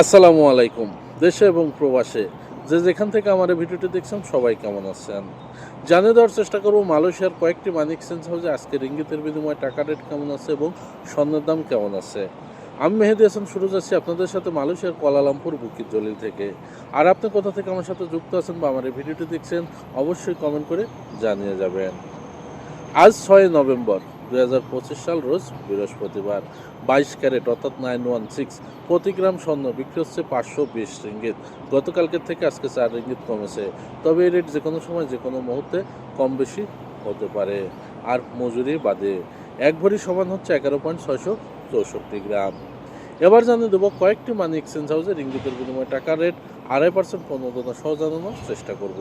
আসসালামু আলাইকুম। দেশে এবং প্রবাসে যে যেখান থেকে আমার ভিডিওটি দেখছেন, সবাই কেমন আছেন? জানিয়ে দেওয়ার চেষ্টা করব, মালয়েশিয়ার কয়েকটি মানি এক্সচেঞ্জ হাউসে আজকে রিঙ্গিতের বিনিময়ে টাকা রেট কেমন আছে এবং স্বর্ণের দাম কেমন আছে? আমি মেহেদি হাসান, শুরু যাচ্ছি আপনাদের সাথে মালয়েশিয়ার কুয়ালালামপুর, বুকির জলিল থেকে। আর আপনি কোথা থেকে আমার সাথে যুক্ত আছেন বা আমার এই ভিডিওটি দেখছেন, অবশ্যই কমেন্ট করে জানিয়ে যাবেন। আজ ছয় নভেম্বর দুই হাজার পঁচিশ সাল রোজ বৃহস্পতিবার। বাইশ ক্যারেট, অর্থাৎ নাইন ওয়ান সিক্স। প্রতি গ্রাম স্বর্ণ বিক্রি হচ্ছে পাঁচশো বিশ রিঙ্গিত। গতকালকের থেকে আজকে চার রিঙ্গিত কমেছে। তবে এই রেট যে কোনো সময় যে কোনো মুহূর্তে কম বেশি হতে পারে। আর মজুরি বাদে, এক ভরি সমান হচ্ছে এগারো পয়েন্ট ছয়শো চৌষট্টি গ্রাম। এবার জানিয়ে দেবো, কয়েকটি মানি এক্সচেঞ্জ হাউসে রিঙ্গিতের বিনিময়ে টাকার রেট আড়াই পার্সেন্ট প্রণোদনা সহ জানানোর চেষ্টা করব।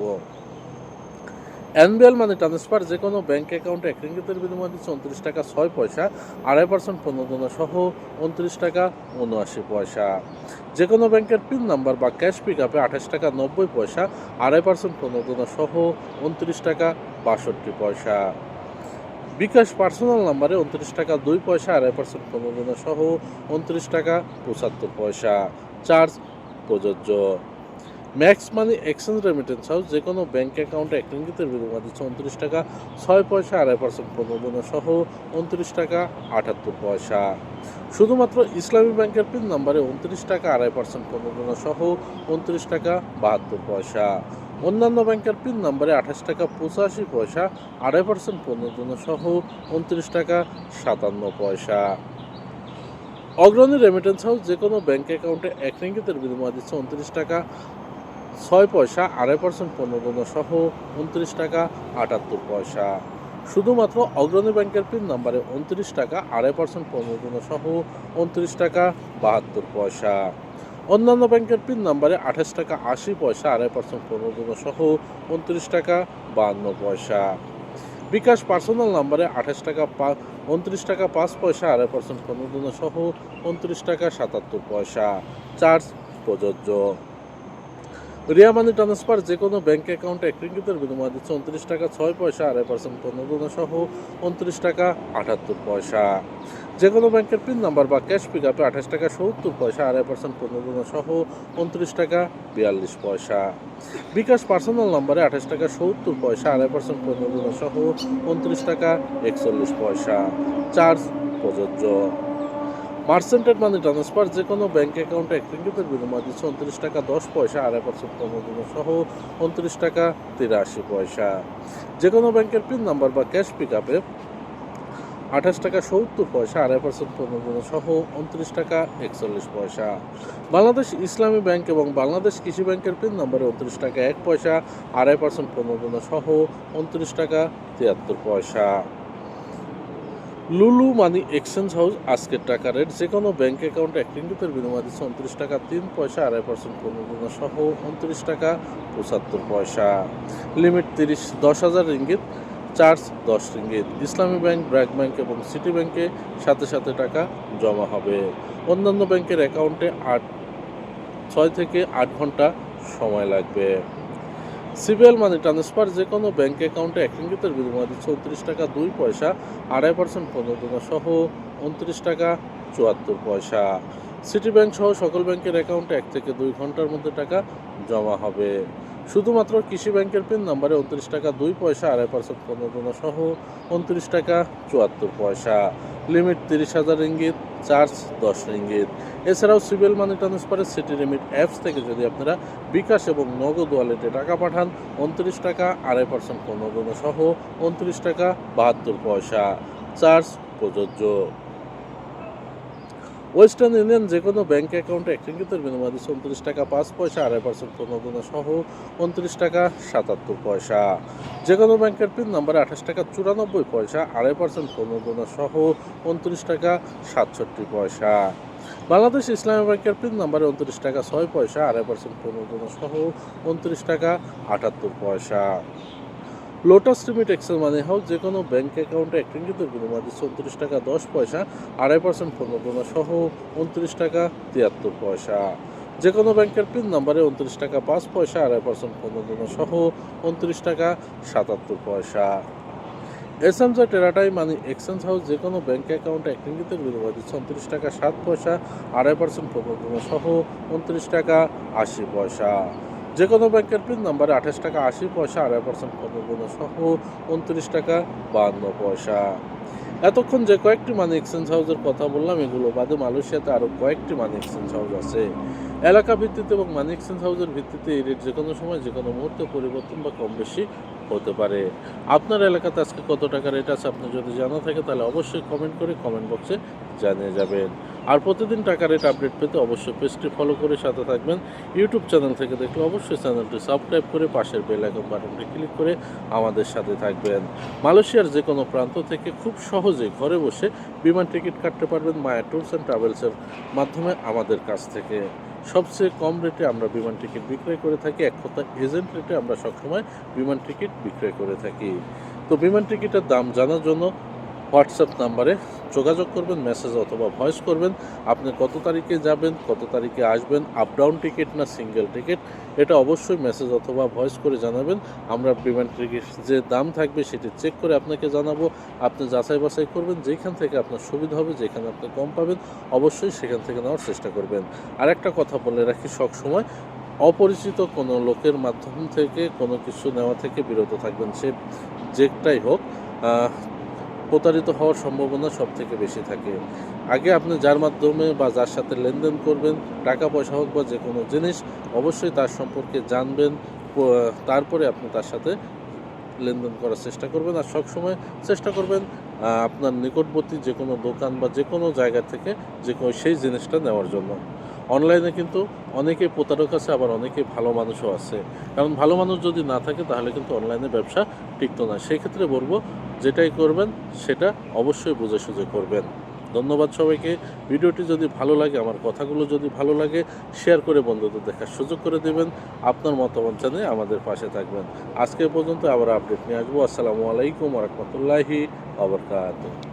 এনবিএল মানে ট্রান্সফার যে কোনো ব্যাংক অ্যাকাউন্টে এক রিঙ্গিতের বিনিময়ে দিচ্ছে উনত্রিশ টাকা ছয় পয়সা, আড়াই পার্সেন্ট প্রণোদনা সহ উনত্রিশ টাকা উনআশি পয়সা। যে কোনো ব্যাংকের পিন নাম্বার বা ক্যাশ পিক আপে আঠাশ টাকা নব্বই পয়সা, আড়াই পার্সেন্ট প্রণোদনা সহ উনত্রিশ টাকা বাষট্টি পয়সা। বিকাশ পার্সোনাল নাম্বারে উনত্রিশ টাকা দুই পয়সা, আড়াই পার্সেন্ট প্রণোদনা সহ উনত্রিশ টাকা পঁচাত্তর পয়সা। চার্জ প্রযোজ্য। Max money exchange remittance house যে কোনো ব্যাংক অ্যাকাউন্টে এক রিঙ্গিতের বিনিময় দিচ্ছে উনত্রিশ টাকা, ছয় পয়সা আড়াই পার্সেন্ট প্রণোদনা সহ উনত্রিশ টাকা আটাত্তর পয়সা। শুধুমাত্র ইসলামী ব্যাংকের পিন নাম্বারে উনত্রিশ টাকা আড়াই পার্সেন্ট প্রণোদনা সহ উনত্রিশ টাকা বাহাত্তর পয়সা। অন্যান্য ব্যাংকের পিন নাম্বারে আঠাশ টাকা পঁচাশি পয়সা, আড়াই পার্সেন্ট প্রণোদনা সহ উনত্রিশ টাকা সাতান্ন পয়সা। অগ্রণী রেমিটেন্স হাউস যে কোনো ব্যাংক অ্যাকাউন্টে এক রিঙ্গিতের বিনিময় দিচ্ছে উনত্রিশ টাকা ছয় পয়সা, আড়াই পার্সেন্ট প্রণোদনা সহ উনত্রিশ টাকা, আটাত্তর পয়সা। শুধুমাত্র অগ্রণী ব্যাংকের পিন নাম্বারে উনত্রিশ টাকা, আড়াই পার্সেন্ট প্রণোদনা সহ উনত্রিশ টাকা, বাহাত্তর পয়সা। অন্যান্য ব্যাংকের পিন নাম্বারে আঠাশ টাকা, আশি পয়সা, আড়াই পার্সেন্ট প্রণোদনা সহ উনত্রিশ টাকা, বাহান্ন পয়সা। বিকাশ পার্সোনাল নাম্বারে আঠাশ টাকা উনত্রিশ টাকা, পাঁচ পয়সা, আড়াই পার্সেন্ট প্রণোদনা সহ উনত্রিশ টাকা, সাতাত্তর পয়সা। চার্জ প্রযোজ্য। রিয়া মানি ট্রান্সফার যে কোনো ব্যাংক অ্যাকাউন্টে এক বিনিময় দিচ্ছে উনত্রিশ টাকা ছয় পয়সা আড়াই পার্সেন্ট প্রণোদনা সহ উনত্রিশ টাকা আটাত্তর পয়সা। যে কোনো ব্যাংকের পিন নাম্বার বা ক্যাশ পিক আপে আঠাশ টাকা সত্তর পয়সা আড়াই পার্সেন্ট প্রণোদনা সহ উনত্রিশ টাকা বিয়াল্লিশ পয়সা। বিকাশ পার্সোনাল নাম্বারে আঠাশ টাকা সত্তর পয়সা আড়াই পার্সেন্ট প্রণোদনা সহ উনত্রিশ টাকা একচল্লিশ পয়সা। চার্জ প্রযোজ্য। মার্সেন্টেড মানি ট্রান্সফার যে কোনো ব্যাঙ্ক অ্যাকাউন্টে এক রিঙ্গিতের বিনিময় দিচ্ছে উনত্রিশ টাকা, দশ পয়সা, আড়াই পার্সেন্ট প্রণোদনা সহ উনত্রিশ টাকা, তিরাশি পয়সা। যে কোনো ব্যাংকের পিন নাম্বার বা ক্যাশ পিক আপে আঠাশ টাকা, সত্তর পয়সা, আড়াই পার্সেন্ট প্রণোদনা সহ উনত্রিশ টাকা, একচল্লিশ পয়সা। বাংলাদেশ ইসলামী ব্যাংক এবং বাংলাদেশ কৃষি ব্যাংকের পিন নাম্বারে উনত্রিশ টাকা, এক পয়সা, আড়াই পার্সেন্ট প্রণোদনা সহ উনত্রিশ টাকা, তিয়াত্তর পয়সা। লুলু মানি এক্সচেঞ্জ হাউস আজকের টাকা রেট যে কোনো ব্যাঙ্ক অ্যাকাউন্টে এক রিঙ্গিতের বিনিময় দিচ্ছে উনত্রিশ টাকা, তিন পয়সা, আড়াই পার্সেন্ট প্রণোদনা সহ উনত্রিশ টাকা, পঁচাত্তর পয়সা। লিমিট তিরিশ, দশ হাজার রিঙ্গিত, চার্জ দশ ringgit. Islami bank, BRAC bank এবং সিটি ব্যাংকে সাথে সাথে টাকা জমা হবে। অন্যান্য ব্যাংকের অ্যাকাউন্টে আট, ছয় থেকে আট ঘণ্টা সময় লাগবে। সিবিএল মানি ট্রান্সফার যে কোনো ব্যাংক অ্যাকাউন্টে এক রিঙ্গিতের বিনিময় দিচ্ছে উনত্রিশ টাকা, দুই পয়সা, আড়াই পার্সেন্ট প্রণোদনা সহ উনত্রিশ টাকা, চুয়াত্তর পয়সা। সিটি ব্যাংক সহ সকল ব্যাংকের অ্যাকাউন্টে এক থেকে দুই ঘণ্টার মধ্যে টাকা জমা হবে। শুধুমাত্র কৃষি ব্যাংকের পিন নাম্বারে উনত্রিশ টাকা, দুই পয়সা, আড়াই পার্সেন্ট প্রণোদনা সহ উনত্রিশ টাকা, চুয়াত্তর পয়সা। লিমিট তিরিশ হাজার রিঙ্গিত চার্জ দশ রিঙ্গিত এছাড়াও সিভিল মানি ট্রান্সফারের সিটি লিমিট অ্যাপস থেকে যদি আপনারা বিকাশ এবং নগদ ওয়ালেটে টাকা পাঠান, উনত্রিশ টাকা, আড়াই পার্সেন্ট পণ্য সহ উনত্রিশ টাকা, বাহাত্তর পয়সা। চার্জ প্রযোজ্য। ওয়েস্টার্ন ইউনিয়ন যে কোনো ব্যাঙ্ক অ্যাকাউন্টে এক রিঙ্গিতের বিনিময় দিচ্ছে উনত্রিশ টাকা, পাঁচ পয়সা, আড়াই পার্সেন্ট প্রণোদনা সহ উনত্রিশ টাকা, সাতাত্তর পয়সা। যে কোনো ব্যাংকের পিন নাম্বারে আঠাশ টাকা, চুরানব্বই পয়সা, আড়াই পার্সেন্ট প্রণোদনা সহ উনত্রিশ টাকা, সাতষট্টি পয়সা। বাংলাদেশ ইসলামী ব্যাংকের পিন নাম্বারে উনত্রিশ টাকা, ছয় পয়সা, আড়াই পার্সেন্ট প্রণোদনা সহ উনত্রিশ টাকা, আটাত্তর পয়সা। Lotus limit excel money house যে কোনো ব্যাংক অ্যাকাউন্টে এক রিঙ্গিতের বিনিময় দিচ্ছে উনত্রিশ টাকা দশ পয়সা, আড়াই পার্সেন্ট প্রণোদনা সহ উনত্রিশ টাকা তিয়াত্তর পয়সা। যে কোনো ব্যাংকের পিন নাম্বারে উনত্রিশ টাকা পাঁচ পয়সা, আড়াই পার্সেন্ট প্রণোদনা সহ উনত্রিশ টাকা সাতাত্তর পয়সা। এস এম জে টেরাটাই মানি এক্সচেঞ্জ হাউস যে কোনো ব্যাঙ্ক অ্যাকাউন্টে এক রিঙ্গিতের বিনিময় দিচ্ছে উনত্রিশ টাকা সাত পয়সা, আড়াই পার্সেন্ট প্রবর্তন সহ উনত্রিশ টাকা আশি পয়সা। যে কোনো ব্যাংকের পিন নাম্বারে আঠাশ টাকা, আশি পয়সা, আড়াই পার্সেন্ট প্রবর্তন সহ উনত্রিশ টাকা বাহান্ন পয়সা। এতক্ষণ যে কয়েকটি মানি এক্সচেঞ্জ হাউসের কথা বললাম, এগুলো বাদে মালয়েশিয়াতে আরও কয়েকটি মানি এক্সচেঞ্জ হাউস আছে। এলাকা ভিত্তিতে এবং মানি এক্সচেঞ্জ হাউসের ভিত্তিতে এই রেট যে কোনো সময়, যে কোনো মুহূর্তে পরিবর্তন বা কম বেশি হতে পারে। আপনার এলাকাতে আজকে কত টাকা রেট আছে, আপনি যদি জানা থাকে, তাহলে অবশ্যই কমেন্ট করে কমেন্ট বক্সে জানিয়ে যাবেন। আর প্রতিদিন টাকা রেট আপডেট পেতে অবশ্যই পেজটি ফলো করে সাথে থাকবেন। ইউটিউব চ্যানেল থেকে দেখলে অবশ্যই চ্যানেলটি সাবস্ক্রাইব করে পাশের বেল আইকন বাটনটি ক্লিক করে আমাদের সাথে থাকবেন। মালয়েশিয়ার যে কোনো প্রান্ত থেকে খুব সহজে ঘরে বসে বিমান টিকিট কাটতে পারবেন মায়া ট্যুরস অ্যান্ড ট্রাভেলসের মাধ্যমে আমাদের কাছ থেকে। সবচেয়ে কম রেটে আমরা বিমান টিকিট বিক্রয় করে থাকি, এক কথা এজেন্ট রেটে আমরা সবসময় বিমান টিকিট বিক্রয় করে থাকি। তো বিমান টিকিটের দাম জানার জন্য হোয়াটসঅ্যাপ নাম্বারে যোগাযোগ করবেন, মেসেজ অথবা ভয়েস করবেন। আপনি কত তারিখে যাবেন, কত তারিখে আসবেন আপ ডাউন টিকিট না সিঙ্গেল টিকিট এটা অবশ্যই মেসেজ অথবা ভয়েস করে জানাবেন। আমরা পেমেন্ট টিকিট যে দাম থাকবে সেটি চেক করে আপনাকে জানাব। আপনি যাচাই বাছাই করবেন, যেখান থেকে আপনার সুবিধা হবে, যেখানে আপনি কম পাবেন, অবশ্যই সেখান থেকে নেওয়ার চেষ্টা করবেন। আর একটা কথা বলে রাখি সবসময় অপরিচিত কোনো লোকের মাধ্যম থেকে কোনো কিছু নেওয়া থেকে বিরত থাকবেন। সে যেটাই হোক প্রতারিত হওয়ার সম্ভাবনা সব থেকে বেশি থাকে। আগে আপনি যার মাধ্যমে বা যার সাথে লেনদেন করবেন, টাকা পয়সা হোক বা যে কোনো জিনিস, অবশ্যই তার সম্পর্কে জানবেন তারপরে আপনি তার সাথে লেনদেন করার চেষ্টা করবেন। আর সবসময় চেষ্টা করবেন আপনার নিকটবর্তী যে কোনো দোকান বা যে কোনো জায়গা থেকে যে কোনো সেই জিনিসটা নেওয়ার জন্য। অনলাইনে কিন্তু অনেকে প্রতারক আছে, আবার অনেকে ভালো মানুষও আছে। কারণ ভালো মানুষ যদি না থাকে, তাহলে কিন্তু অনলাইনে ব্যবসা টিকতো না। সেই ক্ষেত্রে বলব, যেটাই করবেন, সেটা অবশ্যই বুঝে সুঝে করবেন। ধন্যবাদ সবাইকে। ভিডিওটি যদি ভালো লাগে, আমার কথাগুলো যদি ভালো লাগে শেয়ার করে বন্ধুদের দেখার সুযোগ করে দেবেন। আপনার মতামত জানিয়ে আমাদের পাশে থাকবেন। আজকে পর্যন্ত আবার আপডেট নিয়ে আসব। আসসালামু আলাইকুম রহমতুল্লাহি আবরকাত